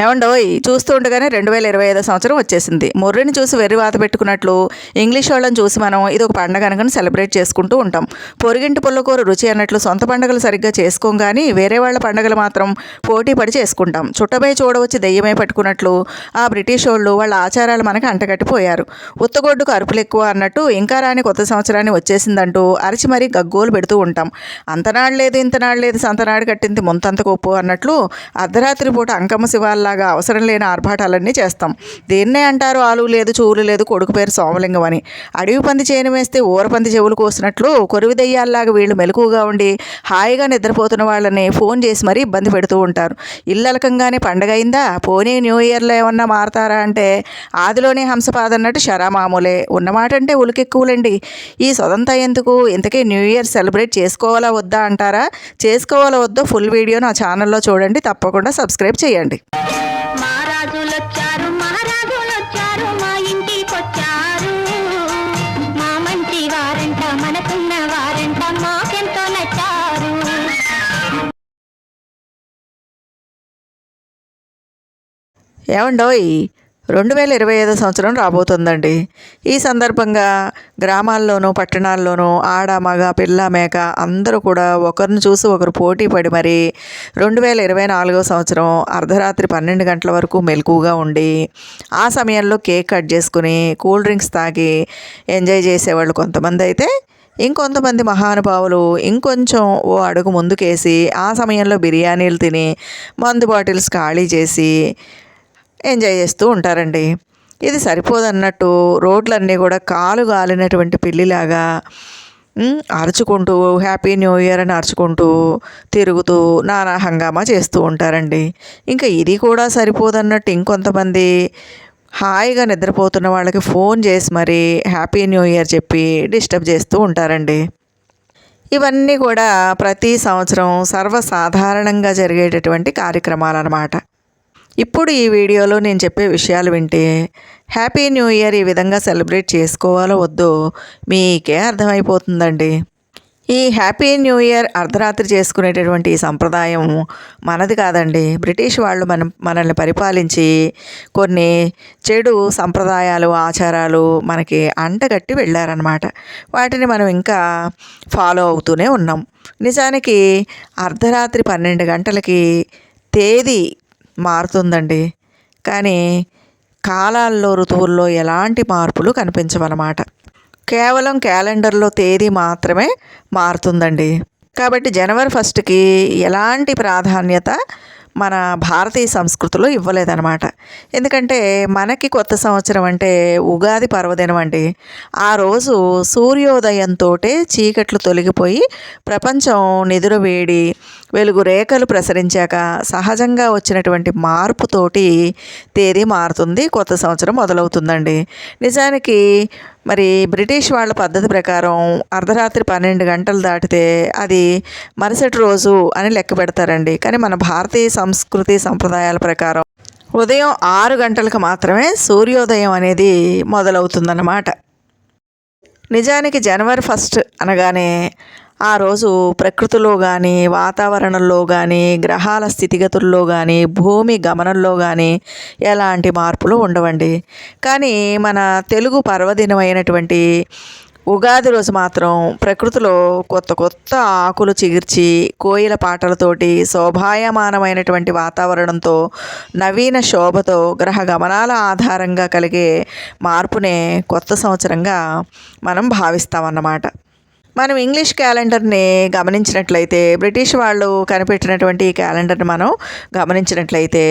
ఏమండోయ్ చూస్తూ ఉండగానే రెండు వేల ఇరవై ఐదో సంవత్సరం వచ్చేసింది. ముర్రిని చూసి వెర్రి వాత పెట్టుకున్నట్లు ఇంగ్లీష్ వాళ్ళని చూసి మనం ఇది ఒక పండగ అనుకుని సెలబ్రేట్ చేసుకుంటూ ఉంటాం. పొరిగింటి పుల్లకూర రుచి అన్నట్లు సొంత పండుగలు సరిగ్గా చేసుకోం కానీ వేరే వాళ్ళ పండుగలు మాత్రం పోటీ పడి చేసుకుంటాం. చుట్టబై చూడవచ్చి దెయ్యమై పట్టుకున్నట్లు ఆ బ్రిటిష్ వాళ్ళు వాళ్ళ ఆచారాలు మనకి అంటగట్టిపోయారు. ఉత్తగొడ్డుకు అరుపులు ఎక్కువ అన్నట్టు ఇంకా రాని కొత్త సంవత్సరాన్ని వచ్చేసిందంటూ అరిచి మరీ గగ్గోలు పెడుతూ ఉంటాం. అంతనాడు లేదు ఇంతనాడు లేదు సంతనాడు కట్టింది ముంతంత కొప్పు అన్నట్లు అర్ధరాత్రి పూట అంకమ్మ అలాగా అవసరం లేని ఆర్భాటాలన్నీ చేస్తాం. దేన్నే అంటారు ఆలు లేదు చూలు లేదు కొడుకు పేరు సోమలింగం అని. అడవి పంది చేను వేస్తే ఊరపంది చెవులు కోసినట్లు కొరివి దెయ్యాల్లాగా వీళ్ళు మెలకుగా ఉండి హాయిగా నిద్రపోతున్న వాళ్ళని ఫోన్ చేసి మరీ ఇబ్బంది పెడుతూ ఉంటారు. ఇల్లలకంగానే పండగ అయిందా? పోనీ న్యూ ఇయర్లో ఏమన్నా మారతారా అంటే ఆదిలోనే హంసపాద అన్నట్టు షరా మామూలే ఉన్నమాట అంటే ఉలికెక్కువలండి. ఈ సొదంతా ఎందుకు? ఇంతకీ న్యూ ఇయర్ సెలబ్రేట్ చేసుకోవాలా వద్దా అంటారా? చేసుకోవాలా వద్దో ఫుల్ వీడియో నా ఛానల్లో చూడండి తప్పకుండా సబ్స్క్రైబ్ చేయండి. ఏమండోయ్ రెండు వేల ఇరవై ఐదో సంవత్సరం రాబోతుందండి. ఈ సందర్భంగా గ్రామాల్లోనూ పట్టణాల్లోనూ ఆడ మగ పిల్ల మేక అందరూ కూడా ఒకరిని చూసి ఒకరు పోటీ పడి మరి రెండు వేల ఇరవై నాలుగో సంవత్సరం అర్ధరాత్రి పన్నెండు గంటల వరకు మెలకుగా ఉండి ఆ సమయంలో కేక్ కట్ చేసుకుని కూల్ డ్రింక్స్ తాగి ఎంజాయ్ చేసేవాళ్ళు కొంతమంది అయితే ఇంకొంతమంది మహానుభావులు ఇంకొంచెం ఓ అడుగు ముందుకేసి ఆ సమయంలో బిర్యానీలు తిని మందు బాటిల్స్ ఖాళీ చేసి ఎంజాయ్ చేస్తూ ఉంటారండి. ఇది సరిపోదన్నట్టు రోడ్లన్నీ కూడా కాలు గాలినటువంటి పిల్లిలాగా అరుచుకుంటూ హ్యాపీ న్యూ ఇయర్ అని అరుచుకుంటూ తిరుగుతూ నానా హంగామా చేస్తూ ఉంటారండి. ఇంకా ఇది కూడా సరిపోదన్నట్టు ఇంకొంతమంది హాయిగా నిద్రపోతున్న వాళ్ళకి ఫోన్ చేసి మరి హ్యాపీ న్యూ ఇయర్ చెప్పి డిస్టర్బ్ చేస్తూ ఉంటారండి. ఇవన్నీ కూడా ప్రతి సంవత్సరం సర్వసాధారణంగా జరిగేటటువంటి కార్యక్రమాలు అన్నమాట ఇప్పుడు ఈ వీడియోలో నేను చెప్పే విషయాలు వింటే హ్యాపీ న్యూ ఇయర్ ఈ విధంగా సెలబ్రేట్ చేసుకోవాలో వద్దో మీకే అర్థమైపోతుందండి. ఈ హ్యాపీ న్యూ ఇయర్ అర్ధరాత్రి చేసుకునేటటువంటి ఈ సంప్రదాయం మనది కాదండి. బ్రిటిష్ వాళ్ళు మన మనల్ని పరిపాలించి కొన్ని చెడు సంప్రదాయాలు ఆచారాలు మనకి అంటగట్టి వెళ్ళారనమాట వాటిని మనం ఇంకా ఫాలో అవుతూనే ఉన్నాం. నిజానికి అర్ధరాత్రి పన్నెండు గంటలకి తేదీ మారుతుందండి. కానీ కాలాల్లో ఋతువుల్లో ఎలాంటి మార్పులు కనిపించవన్నమాట. కేవలం క్యాలెండర్లో తేదీ మాత్రమే మారుతుందండి. కాబట్టి జనవరి ఫస్ట్కి ఎలాంటి ప్రాధాన్యత మన భారతీయ సంస్కృతిలో ఇవ్వలేదన్నమాట. ఎందుకంటే మనకి కొత్త సంవత్సరం అంటే ఉగాది పర్వదినం అండి ఆ రోజు సూర్యోదయంతో చీకట్లు తొలగిపోయి ప్రపంచం నిదురవేడి వెలుగు రేఖలు ప్రసరించాక సహజంగా వచ్చినటువంటి మార్పుతోటి తేదీ మారుతుంది కొత్త సంవత్సరం మొదలవుతుందండి. నిజానికి మరి బ్రిటిష్ వాళ్ళ పద్ధతి ప్రకారం అర్ధరాత్రి పన్నెండు గంటలు దాటితే అది మరుసటి రోజు అని లెక్క పెడతారండి. కానీ మన భారతీయ సంస్కృతి సంప్రదాయాల ప్రకారం ఉదయం ఆరు గంటలకు మాత్రమే సూర్యోదయం అనేది మొదలవుతుందన్నమాట. నిజానికి జనవరి ఫస్ట్ అనగానే ఆ రోజు ప్రకృతిలో కానీ వాతావరణంలో కానీ గ్రహాల స్థితిగతుల్లో కానీ భూమి గమనంలో కానీ ఎలాంటి మార్పులు ఉండవండి. కానీ మన తెలుగు పర్వదినమైనటువంటి ఉగాది రోజు మాత్రం ప్రకృతిలో కొత్త కొత్త ఆకులు చిగిర్చి కోయిల పాటలతోటి శోభాయమానమైనటువంటి వాతావరణంతో నవీన శోభతో గ్రహ గమనాల ఆధారంగా కలిగే మార్పునే కొత్త సంవత్సరంగా మనం భావిస్తామన్నమాట. మనం ఇంగ్లీష్ క్యాలెండర్ని గమనించినట్లయితే బ్రిటిష్ వాళ్ళు కనిపెట్టినటువంటి ఈ క్యాలెండర్ని మనం గమనించినట్లయితే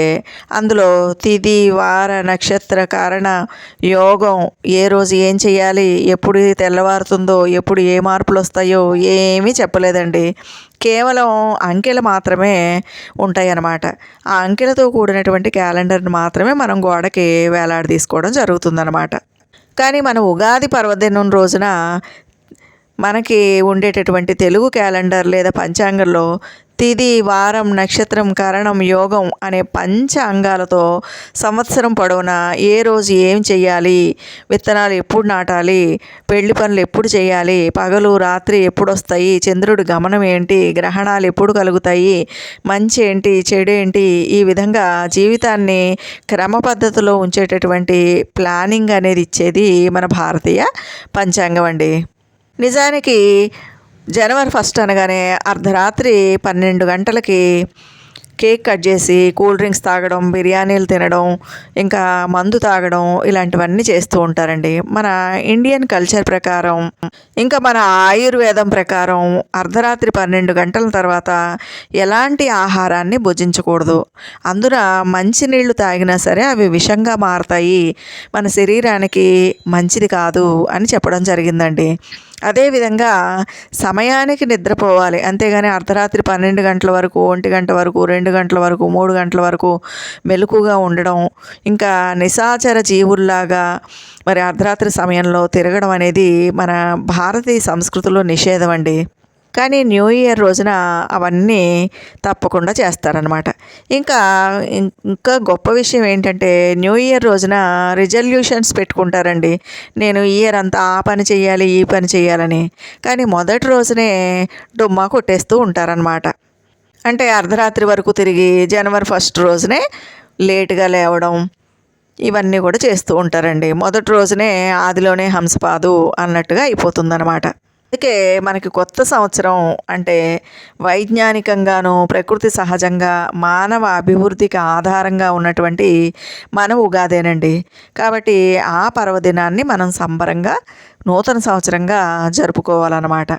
అందులో తిథి వార నక్షత్ర కారణ యోగం ఏ రోజు ఏం చేయాలి ఎప్పుడు తెల్లవారుతుందో ఎప్పుడు ఏ మార్పులు వస్తాయో ఏమీ చెప్పలేదండి. కేవలం అంకెలు మాత్రమే ఉంటాయి అన్నమాట ఆ అంకెలతో కూడినటువంటి క్యాలెండర్ని మాత్రమే మనం గోడకి వేలాడదీసుకోవడం జరుగుతుందన్నమాట. కానీ మన ఉగాది పర్వదినం రోజున మనకి ఉండేటటువంటి తెలుగు క్యాలెండర్ లేదా పంచాంగంలో తిది వారం నక్షత్రం కరణం యోగం అనే పంచ అంగాలతో సంవత్సరం పొడవునా ఏ రోజు ఏం చేయాలి విత్తనాలు ఎప్పుడు నాటాలి? పెళ్ళి పనులు ఎప్పుడు చేయాలి పగలు రాత్రి ఎప్పుడు వస్తాయి? చంద్రుడి గమనం ఏంటి? గ్రహణాలు ఎప్పుడు కలుగుతాయి? మంచి ఏంటి? చెడు ఏంటి? ఈ విధంగా జీవితాన్ని క్రమ పద్ధతిలో ఉంచేటటువంటి ప్లానింగ్ అనేది ఇచ్చేది మన భారతీయ పంచాంగం అండి. నిజానికి జనవరి ఫస్ట్ అనగానే అర్ధరాత్రి పన్నెండు గంటలకి కేక్ కట్ చేసి కూల్ డ్రింక్స్ తాగడం బిర్యానీలు తినడం ఇంకా మందు తాగడం ఇలాంటివన్నీ చేస్తూ ఉంటారండి. మన ఇండియన్ కల్చర్ ప్రకారం ఇంకా మన ఆయుర్వేదం ప్రకారం అర్ధరాత్రి పన్నెండు గంటల తర్వాత ఎలాంటి ఆహారాన్ని భుజించకూడదు. అందున మంచినీళ్ళు తాగినా సరే అవి విషంగా మారతాయి. మన శరీరానికి మంచిది కాదు అని చెప్పడం జరిగిందండి. అదేవిధంగా సమయానికి నిద్రపోవాలి. అంతేగాని అర్ధరాత్రి పన్నెండు గంటల వరకు ఒంటి గంట వరకు రెండు గంటల వరకు మూడు గంటల వరకు మెలకుగా ఉండడం ఇంకా నిశాచర జీవుల్లాగా మరి అర్ధరాత్రి సమయంలో తిరగడం అనేది మన భారతీయ సంస్కృతిలో నిషేధం అండి. కానీ న్యూ ఇయర్ రోజున అవన్నీ తప్పకుండా చేస్తారనమాట ఇంకా ఇంకా గొప్ప విషయం ఏంటంటే న్యూ ఇయర్ రోజున రిజల్యూషన్స్ పెట్టుకుంటారండి. నేను ఇయర్ అంతా ఆ పని చేయాలి ఈ పని చేయాలని కానీ మొదటి రోజునే డుమ్మా కొట్టేస్తూ ఉంటారనమాట అంటే అర్ధరాత్రి వరకు తిరిగి జనవరి ఫస్ట్ రోజునే లేటుగా లేవడం ఇవన్నీ కూడా చేస్తూ ఉంటారండి. మొదటి రోజునే ఆదిలోనే హంసపాదు అన్నట్టుగా అయిపోతుందన్నమాట. అందుకే మనకి కొత్త సంవత్సరం అంటే వైజ్ఞానికంగాను ప్రకృతి సహజంగా మానవ అభివృద్ధికి ఆధారంగా ఉన్నటువంటి మన ఉగాదేనండి. కాబట్టి ఆ పర్వదినాన్ని మనం సంబరంగా నూతన సంవత్సరంగా జరుపుకోవాలన్నమాట.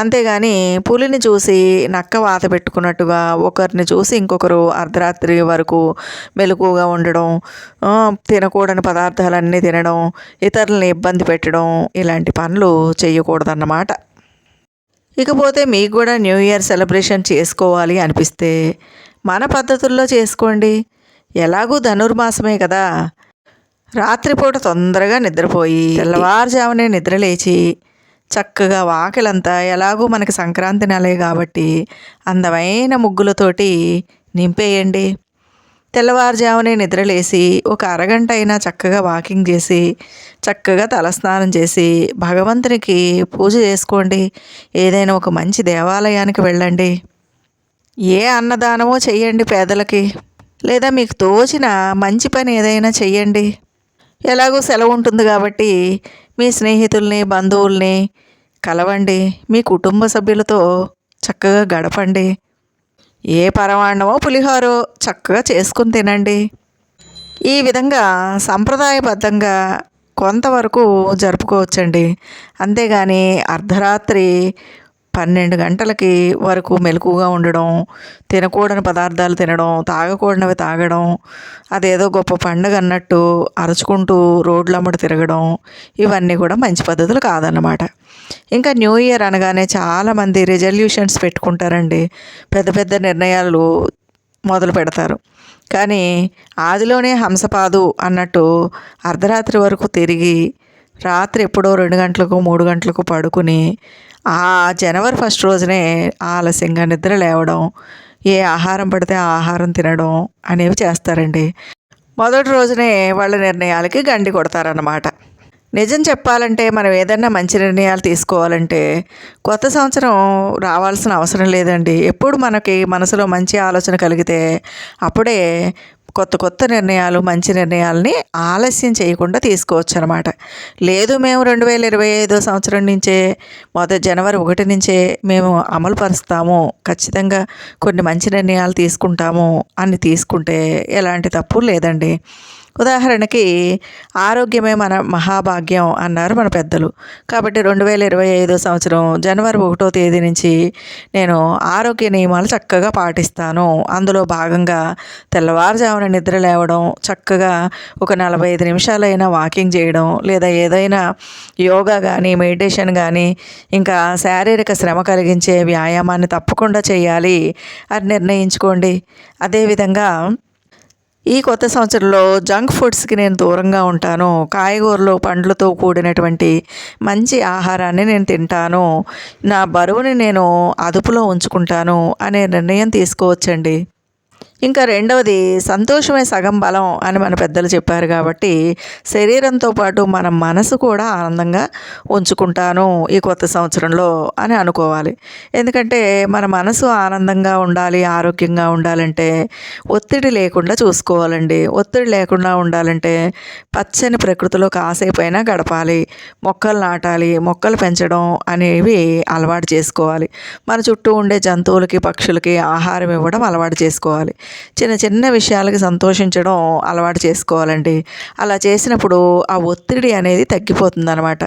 అంతేగాని పులిని చూసి నక్క వాత పెట్టుకున్నట్టుగా ఒకరిని చూసి ఇంకొకరు అర్ధరాత్రి వరకు మెలకుగా ఉండడం తినకూడని పదార్థాలన్నీ తినడం ఇతరులని ఇబ్బంది పెట్టడం ఇలాంటి పనులు చేయకూడదన్నమాట ఇకపోతే మీకు కూడా న్యూ ఇయర్ సెలబ్రేషన్ చేసుకోవాలి అనిపిస్తే మన పద్ధతుల్లో చేసుకోండి. ఎలాగూ ధనుర్మాసమే కదా. రాత్రిపూట తొందరగా నిద్రపోయి తెల్లవారుజామునే నిద్రలేచి చక్కగా వాకిలంతా ఎలాగూ మనకి సంక్రాంతి నెలే కాబట్టి అందమైన ముగ్గులతోటి నింపేయండి. తెల్లవారుజామునే నిద్రలేసి ఒక అరగంట అయినా చక్కగా వాకింగ్ చేసి చక్కగా తలస్నానం చేసి భగవంతునికి పూజ చేసుకోండి. ఏదైనా ఒక మంచి దేవాలయానికి వెళ్ళండి. ఏ అన్నదానమో చెయ్యండి పేదలకి. లేదా మీకు తోచిన మంచి పని ఏదైనా చెయ్యండి. ఎలాగో సెలవు ఉంటుంది కాబట్టి మీ స్నేహితుల్ని బంధువుల్ని కలవండి. మీ కుటుంబ సభ్యులతో చక్కగా గడపండి. ఏ పరమాన్నమో పులిహోరో చక్కగా చేసుకుని తినండి. ఈ విధంగా సంప్రదాయబద్ధంగా కొంతవరకు జరుపుకోవచ్చండి. అంతేగాని అర్ధరాత్రి పన్నెండు గంటలకి వరకు మెలకుగా ఉండడం తినకూడని పదార్థాలు తినడం తాగకూడనివి తాగడం అదేదో గొప్ప పండుగ అన్నట్టు అరుచుకుంటూ రోడ్లమ్మడి తిరగడం ఇవన్నీ కూడా మంచి పద్ధతులు కాదన్నమాట. ఇంకా న్యూ ఇయర్ అనగానే చాలామంది రెజల్యూషన్స్ పెట్టుకుంటారండి. పెద్ద పెద్ద నిర్ణయాలు మొదలు పెడతారు. కానీ ఆదిలోనే హంసపాదు అన్నట్టు అర్ధరాత్రి వరకు తిరిగి రాత్రి ఎప్పుడో రెండు గంటలకు మూడు గంటలకు పడుకుని ఆ జనవరి ఫస్ట్ రోజునే ఆలస్యంగా నిద్ర లేవడం ఏ ఆహారం పడితే ఆ ఆహారం తినడం అనేవి చేస్తారండి. మొదటి రోజునే వాళ్ళ నిర్ణయాలకి గండి కొడతారన్నమాట. నిజం చెప్పాలంటే మనం ఏదైనా మంచి నిర్ణయాలు తీసుకోవాలంటే కొత్త సంవత్సరం రావాల్సిన అవసరం లేదండి. ఎప్పుడు మనకి మనసులో మంచి ఆలోచన కలిగితే అప్పుడే కొత్త కొత్త నిర్ణయాలు మంచి నిర్ణయాలని ఆలస్యం చేయకుండా తీసుకోవచ్చు అనమాట లేదు మేము రెండు వేల ఇరవై ఐదో సంవత్సరం నుంచే మొదటి జనవరి ఒకటి నుంచే మేము అమలు పరుస్తాము ఖచ్చితంగా కొన్ని మంచి నిర్ణయాలు తీసుకుంటాము అని తీసుకుంటే ఎలాంటి తప్పు లేదండి. ఉదాహరణకి ఆరోగ్యమే మన మహాభాగ్యం అన్నారు మన పెద్దలు. కాబట్టి రెండు వేల ఇరవై ఐదో సంవత్సరం జనవరి ఒకటో తేదీ నుంచి నేను ఆరోగ్య నియమాలు చక్కగా పాటిస్తాను. అందులో భాగంగా తెల్లవారుజామున నిద్ర లేవడం చక్కగా ఒక నలభై ఐదు నిమిషాలైనా వాకింగ్ చేయడం లేదా ఏదైనా యోగా కానీ మెడిటేషన్ కానీ ఇంకా శారీరక శ్రమ కలిగించే వ్యాయామాన్ని తప్పకుండా చేయాలి అని నిర్ణయించుకోండి. అదేవిధంగా ఈ కొత్త సంవత్సరంలో జంక్ ఫుడ్స్కి నేను దూరంగా ఉంటాను. కాయగూరలు పండ్లతో కూడినటువంటి మంచి ఆహారాన్ని నేను తింటాను. నా బరువుని నేను అదుపులో ఉంచుకుంటాను అనే నిర్ణయం తీసుకోవచ్చండి. ఇంకా రెండవది సంతోషమే సగం బలం అని మన పెద్దలు చెప్పారు కాబట్టి శరీరంతో పాటు మన మనసు కూడా ఆనందంగా ఉంచుకుంటాను ఈ కొత్త సంవత్సరంలో అని అనుకోవాలి. ఎందుకంటే మన మనసు ఆనందంగా ఉండాలి ఆరోగ్యంగా ఉండాలంటే ఒత్తిడి లేకుండా చూసుకోవాలండి. ఒత్తిడి లేకుండా ఉండాలంటే పచ్చని ప్రకృతిలో కాసేపైనా గడపాలి మొక్కలు నాటాలి మొక్కలు పెంచడం అనేవి అలవాటు చేసుకోవాలి. మన చుట్టూ ఉండే జంతువులకి పక్షులకి ఆహారం ఇవ్వడం అలవాటు చేసుకోవాలి. చిన్న చిన్న విషయాలకి సంతోషించడం అలవాటు చేసుకోవాలండి. అలా చేసినప్పుడు ఆ ఒత్తిడి అనేది తగ్గిపోతుంది అనమాట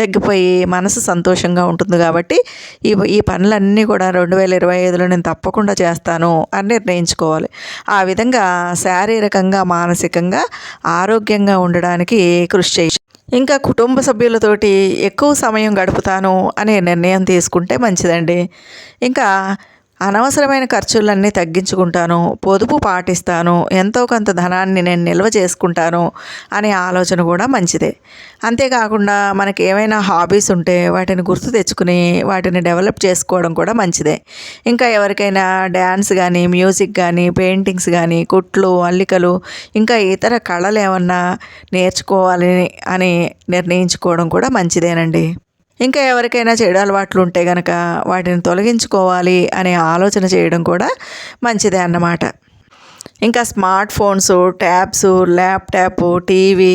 తగ్గిపోయి మనసు సంతోషంగా ఉంటుంది కాబట్టి ఈ ఈ పనులన్నీ కూడా రెండు వేల ఇరవై ఐదులో నేను తప్పకుండా చేస్తాను అని నిర్ణయించుకోవాలి. ఆ విధంగా శారీరకంగా మానసికంగా ఆరోగ్యంగా ఉండడానికి కృషి చేయాలి ఇంకా కుటుంబ సభ్యులతోటి ఎక్కువ సమయం గడుపుతాను అనే నిర్ణయం తీసుకుంటే మంచిదండి. ఇంకా అనవసరమైన ఖర్చులన్నీ తగ్గించుకుంటాను పొదుపు పాటిస్తాను ఎంతో కొంత ధనాన్ని నేను నిల్వ చేసుకుంటాను అనే ఆలోచన కూడా మంచిదే. అంతేకాకుండా మనకి ఏమైనా హాబీస్ ఉంటే వాటిని గుర్తు తెచ్చుకుని వాటిని డెవలప్ చేసుకోవడం కూడా మంచిదే. ఇంకా ఎవరికైనా డ్యాన్స్ కానీ మ్యూజిక్ కానీ పెయింటింగ్స్ కానీ కుట్లు అల్లికలు ఇంకా ఇతర కళలు ఏమన్నా నేర్చుకోవాలి అని నిర్ణయించుకోవడం కూడా మంచిదేనండి. ఇంకా ఎవరికైనా చెడు అలవాట్లు ఉంటే గనక వాటిని తొలగించుకోవాలి అనే ఆలోచన చేయడం కూడా మంచిదే అన్నమాట. ఇంకా smart phones tabs laptop TV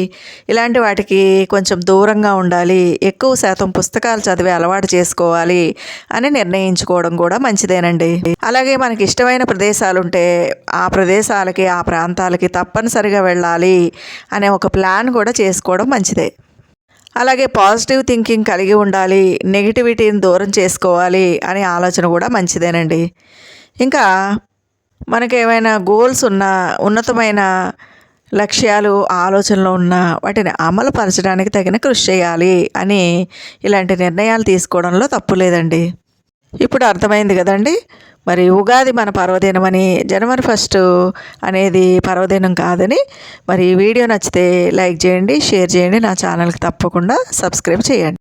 ఇలాంటి వాటికి కొంచెం దూరంగా ఉండాలి ఎక్కువ శాతం పుస్తకాలు చదివే అలవాటు చేసుకోవాలి అని నిర్ణయించుకోవడం కూడా మంచిదేనండి. అలాగే మనకి ఇష్టమైన ప్రదేశాలు ఉంటే ఆ ప్రదేశాలకి ఆ ప్రాంతాలకి తప్పనిసరిగా వెళ్ళాలి అనే ఒక ప్లాన్ కూడా చేసుకోవడం మంచిదే. అలాగే పాజిటివ్ థింకింగ్ కలిగి ఉండాలి నెగిటివిటీని దూరం చేసుకోవాలి అనే ఆలోచన కూడా మంచిదేనండి. ఇంకా మనకి ఏమైనా గోల్స్ ఉన్నా ఉన్నతమైన లక్ష్యాలు ఆలోచనలు ఉన్న వాటిని అమలు పరచడానికి తగిన కృషి చేయాలి అని ఇలాంటి నిర్ణయాలు తీసుకోవడంలో తప్పు లేదండి. ఇప్పుడు అర్థమైంది కదండి. మరి ఉగాది మన పర్వదినమని జనవరి ఫస్ట్ అనేది పర్వదినం కాదని మరి ఈ వీడియో నచ్చితే లైక్ చేయండి షేర్ చేయండి నా ఛానల్కి తప్పకుండా సబ్స్క్రైబ్ చేయండి.